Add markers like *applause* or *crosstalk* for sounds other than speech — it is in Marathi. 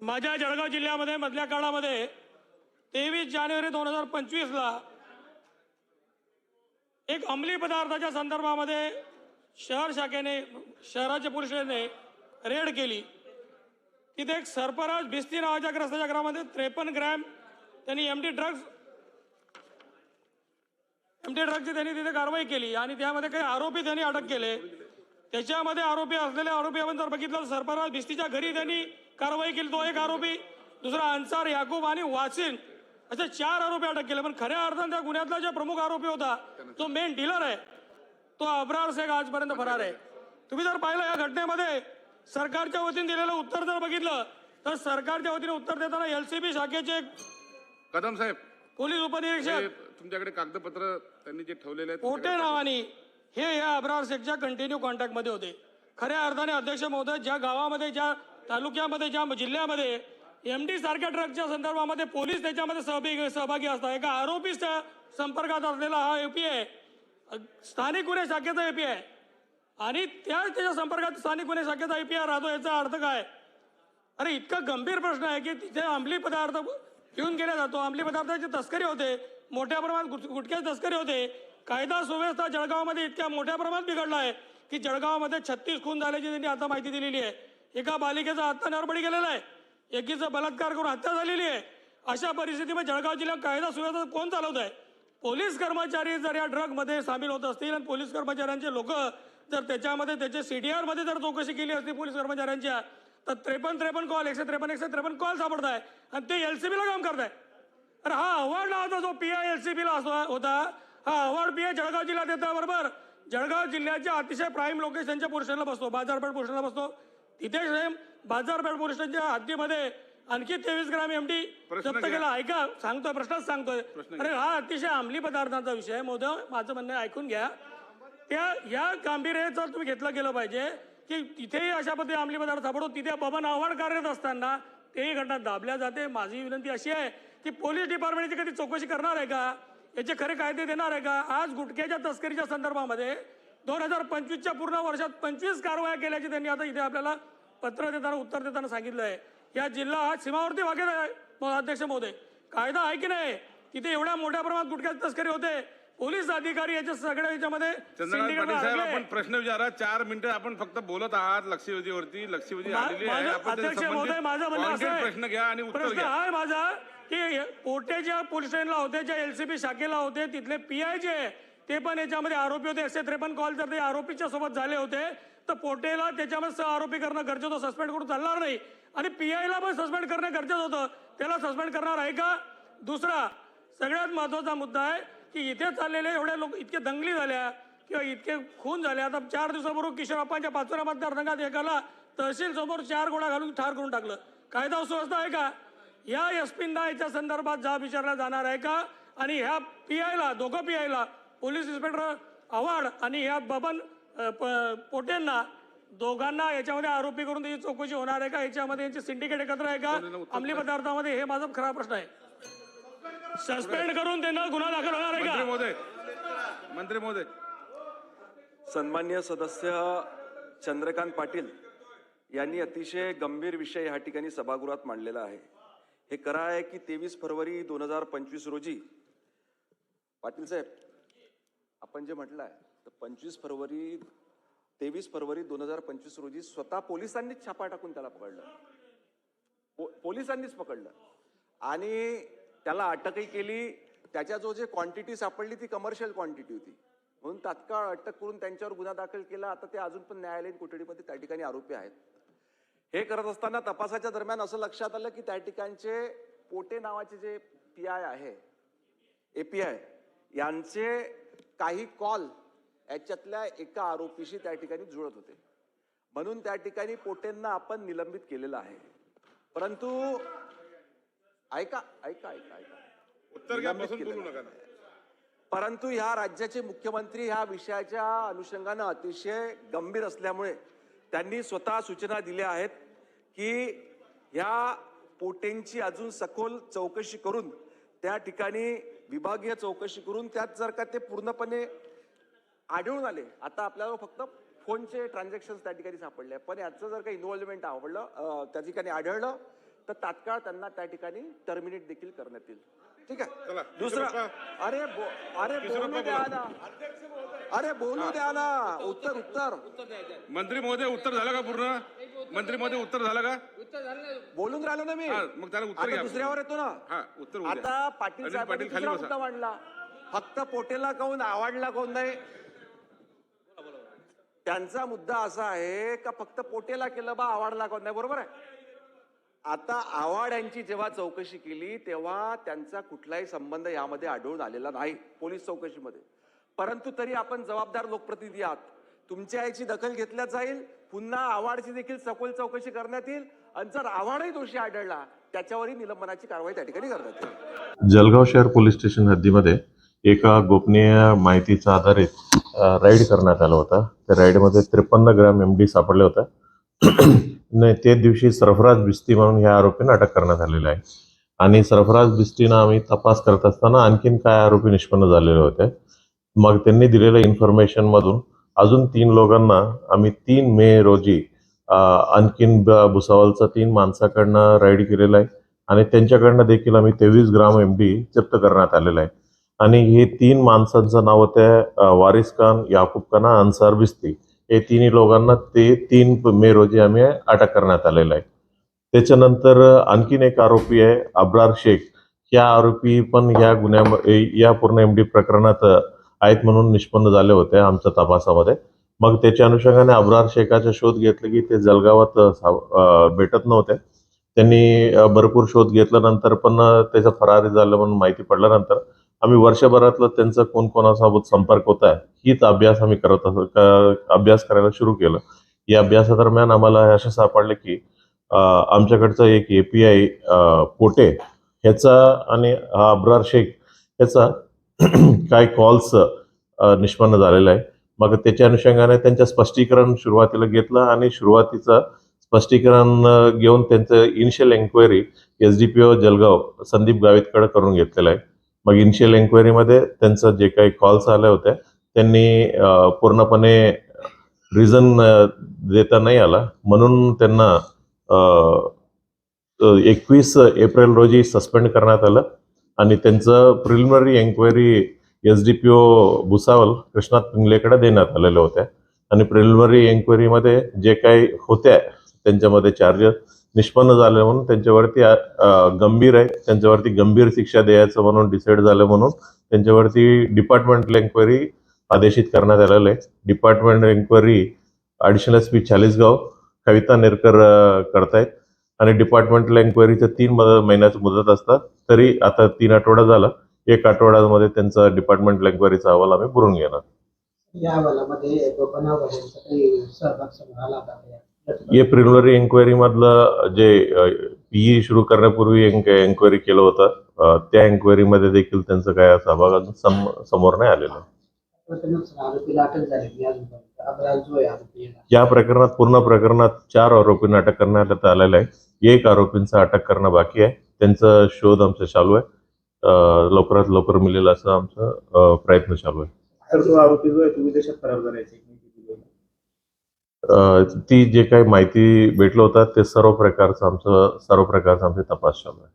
माझ्या जळगाव जिल्ह्यामध्ये मधल्या काळामध्ये तेवीस जानेवारी दोन हजार पंचवीसला एक अंमली पदार्थाच्या संदर्भामध्ये शहर शाखेने शहराच्या पुरुषाने रेड केली. तिथे एक सरफराज भिस्ती नावाच्या ग्रस्ताच्या घरामध्ये त्रेपन्न ग्रॅम त्यांनी M D drugs M D ड्रग्जची त्यांनी तिथे कारवाई केली आणि त्यामध्ये काही आरोपी त्यांनी अटक केले. त्याच्यामध्ये आरोपी असलेले आरोपी आपण जर बघितलं सरपराज सरफराज भिस्तीच्या घरी त्यांनी कारवाई केली. तो एक आरोपी दुसरा अन्सार याकूब आणि वासिन. असे चार आरोपी अटक केले. पण खऱ्या अर्थाने त्या गुन्ह्यातला जो प्रमुख आरोपी होता जो मेन डीलर आहे. तो अब्रार शेख आजपर्यंत फरार आहे. तुम्ही जर पाहिलं या घटनेमध्ये सरकारच्या वतीने दिलेलं उत्तर जर बघितलं तर सरकारच्या वतीने उत्तर देताना एलसीबी शाखेचे कदम साहेब. पोलीस उपनिरीक्षक. तुमच्याकडे कागदपत्र त्यांनी जे ठेवलेले आहेत पोटे नावानी? हे या अब्रार शेखच्या कंटिन्यू कॉन्टॅक्टमध्ये होते. खऱ्या अर्थाने अध्यक्ष महोदय ज्या गावामध्ये ज्या तालुक्यामध्ये ज्या जिल्ह्यामध्ये एम डी सारख्या ट्रकच्या संदर्भामध्ये पोलीस त्याच्यामध्ये सहभागी सहभागी असतात. एका आरोपीच्या संपर्कात असलेला हा एपी आहे स्थानिक गुन्हे शाखेचा एपी आहे आणि त्याच त्याच्या संपर्कात स्थानिक गुन्हे शाखेचा एपी राहतो याचा अर्थ काय? अरे इतका गंभीर प्रश्न आहे की तिथे अंमली पदार्थ घेऊन गेला जातो. अंमली पदार्थाची तस्करी होते. मोठ्या प्रमाणात गुट- गुटख्याची तस्करी होते. कायदा सुव्यवस्था जळगावमध्ये इतक्या मोठ्या प्रमाणात बिघडला आहे की जळगावमध्ये छत्तीस खून झाल्याची त्यांनी आता माहिती दिलेली आहे. एका बालिकेचा हत्या नरबडी गेलेला आहे. एकीचा बलात्कार करून हत्या झालेली आहे. अशा परिस्थितीमध्ये जळगाव जिल्ह्यात कायदा सुव्यवस्था कोण चालवत आहे पोलीस कर्मचारी जर या ड्रगमध्ये सामील होत असतील आणि पोलीस कर्मचाऱ्यांचे लोक जर त्याच्यामध्ये त्याचे डी आरमध्ये जर चौकशी केली असती पोलीस कर्मचाऱ्यांच्या तर त्रेपन्न त्रेपन्न कॉल एकशे त्रेपन्न एकशे त्रेपन्न कॉल सापडत आहे आणि ते एल सी बीला काम करत आहे अरे हा अवॉर्ड होता जो पी आय एल सी बीला होता. हा अवॉर्ड पी आय जळगाव जिल्ह्यात येतो बरोबर. जळगाव जिल्ह्याच्या अतिशय प्राईम लोकेशनच्या पोर्शनला बसतो बाजारपेठ पोर्शनला बसतो. तिथे बाजारपेठ पोर्शनच्या हद्दीमध्ये आणखी तेवीस ग्राम एम डी प्रश्न जप्त. केला. ऐका सांगतोय प्रश्नच सांगतोय. अरे हा अतिशय अंमली पदार्थांचा विषय आहे मोदय माझं म्हणणं ऐकून घ्या. त्या या गांभीर्याचं तुम्ही घेतलं गेलं पाहिजे की तिथेही अशा पद्धती अंमली पदार्थ सापडतो तिथे बबन आव्हाड कार्यरत असताना तेही घटना दाबल्या जाते. माझी विनंती अशी आहे की पोलीस डिपार्टमेंटची कधी चौकशी करणार आहे का? याचे खरे कायदे देणार आहे का? आज गुटख्याच्या तस्करीच्या संदर्भामध्ये दोन हजार पंचवीसच्या पूर्ण वर्षात पंचवीस कारवाया केल्याची त्यांनी आता इथे आपल्याला पत्र देताना उत्तर देताना सांगितलं आहे या जिल्हा हा सीमावर्ती भागेत आहे अध्यक्ष महोदय. कायदा आहे की नाही? तिथे एवढ्या मोठ्या प्रमाणात गुटख्याची तस्करी होते. पोलीस अधिकारी याच्या सगळ्या याच्यामध्ये. आपण प्रश्न विचारा. चार मिनिटं आपण फक्त बोलत आहात लक्षवेधीवरती. लक्षवेधी अध्यक्ष महोदय माझं म्हणणं असं प्रश्न घ्या आणि प्रश्न हा आहे माझा की पोटे ज्या पोलीस स्टेशनला होते ज्या एलसीबी शाखेला होते तिथले पी आय जे ते पण याच्यामध्ये आरोपी होते. एकशे त्रेपन्न कॉल जर ते आरोपीच्या सोबत झाले होते तर पोटेला त्याच्यामध्ये सह आरोपी करणं गरजेचं होतं. सस्पेंड करून चालणार नाही. आणि पी आयला पण सस्पेंड करणं गरजेचं होतं. त्याला सस्पेंड करणार आहे का? दुसरा सगळ्यात महत्त्वाचा मुद्दा आहे की इथे चाललेले एवढे लोक इतके दंगली झाल्या किंवा इतके खून झाले. आता चार दिवसापूर्वी किशोरप्पांच्या पाचोरा मतदारसंघात एकाला तहसील समोर चार गोळा घालून ठार करून टाकलं. कायदा सुव्यवस्था आहे का? या एसपींना याच्या संदर्भात जाब विचारला जाणार आहे का? आणि ह्या पी आयला दोघं पी आयला पोलीस इन्स्पेक्टर आव्हाड आणि ह्या बबन पोटेंना दोघांना याच्यामध्ये आरोपी करून त्याची चौकशी होणार आहे का? याच्यामध्ये यांची सिंडिकेट एकत्र आहे का? अंमली पदार्थामध्ये हे माझा खरा प्रश्न आहे. सस्पेंड करून त्यांना गुन्हा दाखल होणार आहे मंत्री का महोदय मंत्री महोदय. सन्मान्य सदस्य चंद्रकांत पाटील यांनी अतिशय गंभीर विषय या ठिकाणी सभागृहात मांडलेला आहे. हे करा आहे की तेवीस फरवरी दोन हजार पंचवीस रोजी पाटील साहेब आपण जे म्हटलं आहे तर पंचवीस फरवरी तेवीस फरवरी दोन हजार पंचवीस रोजी स्वतः पोलिसांनीच छापा टाकून त्याला पकडलं. पो- पोलिसांनीच पकडलं. आणि त्याला अटकही केली. त्याच्या जो जे क्वांटिटी सापडली ती कमर्शियल क्वांटिटी होती. म्हणून तात्काळ अटक करून त्यांच्यावर गुन्हा दाखल केला. आता ते अजून पण न्यायालयीन कोठडीमध्ये त्या ठिकाणी आरोपी आहेत. हे करत असताना तपासाच्या दरम्यान असं लक्षात आलं की त्या ठिकाणचे पोटे नावाचे जे पी आय आहे एपीआय यांचे काही कॉल याच्यातल्या एका आरोपीशी त्या ठिकाणी जुळत होते. म्हणून त्या ठिकाणी पोटेंना आपण निलंबित केलेलं आहे. परंतु ऐका ऐका ऐका ऐका. उत्तर. परंतु ह्या राज्याचे मुख्यमंत्री ह्या विषयाच्या अनुषंगानं अतिशय गंभीर असल्यामुळे त्यांनी स्वतः सूचना दिल्या आहेत की ह्या पोटेंची अजून सखोल चौकशी करून त्या ठिकाणी विभागीय चौकशी करून त्यात जर का ते पूर्णपणे आढळून आले आता आपल्याला फक्त फोनचे ट्रान्झॅक्शन त्या ठिकाणी सापडले पण याचं जर का इन्व्हॉल्वमेंट आवडलं त्या ठिकाणी आढळलं तर तात्काळ त्यांना त्या ठिकाणी टर्मिनेट देखील करण्यात येईल. ठीक आहे? चला, दुसरा. अरे अरे बोलू द्या. ना. अरे बोलू द्या ना. उत्तर उत्तर. मंत्री महोदय उत्तर झालं का पूर्ण? मंत्री महोदय उत्तर झालं का बोलून राहिलो ना मी हा, मग त्याला उत्तर आता घ्या. दुसऱ्यावर येतो ना. उत्तर. आता पाटील अनिल साहेबांनी पाटील खाली दुसरा बसा. मुद्दा मांडला. फक्त पोटेला कोण आवडला कोण नाही. त्यांचा मुद्दा असा आहे का फक्त पोटेला केलं बा आवडला कोण नाही. बरोबर आहे? आता आव्हाड यांची जेव्हा चौकशी केली तेव्हा त्यांचा कुठलाही संबंध यामध्ये आढळून आलेला नाही पोलीस चौकशीमध्ये. परंतु तरी आपण जबाबदार लोकप्रतिनिधी आहात. तुमच्या याची दखल घेतल्या जाईल. पुन्हा आव्हाडची देखील सखोल चौकशी करण्यात येईल. आणि जर आव्हानही दोषी आढळला त्याच्यावरही निलंबनाची कारवाई त्या ठिकाणी करतात. जळगाव शहर पोलीस स्टेशन हद्दीमध्ये एका गोपनीय माहितीचा आधारित राईड करण्यात आला होता. त्या राईडमध्ये त्रेपन्न ग्रॅम एम डी सापडले होता. *clears throat* नाही ते दिवशी सरफराज बिस्ती म्हणून ह्या आरोपींना अटक करण्यात आलेलं आहे. आणि सरफराज बिस्तीनं आम्ही तपास करत असताना आणखीन काय आरोपी निष्पन्न झालेले होते. मग त्यांनी दिलेल्या इन्फॉर्मेशनमधून अजून तीन लोकांना आम्ही तीन मे रोजी आणखीन भुसावलचा तीन माणसाकडनं राईड केलेला आहे. आणि त्यांच्याकडनं देखील आम्ही तेवीस ग्राम एम डी जप्त करण्यात आलेला आहे. आणि हे तीन माणसांचं नाव होतं वारिस खान याकूब खाना अन्सार बिस्ती हे तिन्ही लोकांना ते तीन मे रोजी आम्ही अटक करण्यात आलेलं आहे. त्याच्यानंतर आणखीन एक आरोपी आहे अब्रार शेख. या आरोपी पण या गुन्ह्यामध्ये या पूर्ण एम डी प्रकरणात आहेत म्हणून निष्पन्न झाले होते आमच्या तपासामध्ये. मग त्याच्या अनुषंगाने अब्रार शेखाचा शोध घेतला की ते जलगावात भेटत नव्हते. त्यांनी भरपूर शोध घेतल्यानंतर पण अ, त्याचं फरारी झालं म्हणून माहिती पडल्यानंतर आम्ही वर्षभरातलं त्यांचं कोण कोणासोबत संपर्क होत आहे हीच अभ्यास आम्ही करत असो अभ्यास करायला सुरू केलं. या अभ्यासादरम्यान आम्हाला असं असे सापडले की आमच्याकडचं एक ए पी आय पोटे ह्याचा आणि हा अब्रार शेख ह्याचा *clears throat* काय कॉल्स निष्पन्न झालेला आहे. मग त्याच्या अनुषंगाने त्यांचं स्पष्टीकरण सुरुवातीला घेतलं आणि सुरुवातीचं स्पष्टीकरण घेऊन त्यांचं initial enquiry S D P O Jalgaon Sandeep गावितकडे करून घेतलेलं आहे. मग इनिशियल एन्क्वायरीमध्ये त्यांचं जे काही कॉल्स आले होते त्यांनी पूर्णपणे रिझन देता नाही आला. म्हणून त्यांना एकवीस एप्रिल रोजी सस्पेंड करण्यात आलं आणि त्यांचं preliminary enquiry S D P O Bhusawal Krishnat पिंगलेकडे देण्यात आलेल्या होत्या. आणि प्रिलिमरी एन्क्वायरीमध्ये जे काही होत्या त्यांच्यामध्ये चार्जेस निष्पन्न झाले म्हणून त्यांच्यावरती गंभीर आहे. त्यांच्यावरती गंभीर शिक्षा द्यायचं म्हणून डिसाईड झालं म्हणून त्यांच्यावरती डिपार्टमेंटल एन्क्वायरी आदेशित करण्यात आलेलं आहे. Department enquiry additional S P Chalisgaon Kavita Nerkar करतायत. आणि डिपार्टमेंटल एन्क्वायरीचं तीन म- महिन्याचं मुदत असतात. तरी आता तीन आठवडा झाला. एक आठवड्यामध्ये त्यांचा डिपार्टमेंटल एन्क्वायरीचा अहवाल आम्ही पुरून घेणार. या अहवालामध्ये? हे प्रिलिमिनरी एन्क्वायरी मधलं जे पीई सुरू करण्यापूर्वी एन्क्वायरी केलं होतं त्या एन्क्वायरीमध्ये देखील त्यांचं काय सहभाग अजून सम- समोर नाही आलेलं. या प्रकरणात पूर्ण प्रकरणात चार आरोपींना अटक करण्यात आलेलं आहे. एक आरोपींचा अटक करणं बाकी आहे. त्यांचा शोध आमचा चालू आहे. लवकरात लवकर मिळेल असं आमचं प्रयत्न चालू आहे. तर तो आरोपी जो आहे तो विदेशात फरार करायचा अ, ती जे काही माहिती भेटलं होतं ते सर्व प्रकारचं आमचं सर्व प्रकारचं आमचे तपास चालू आहे.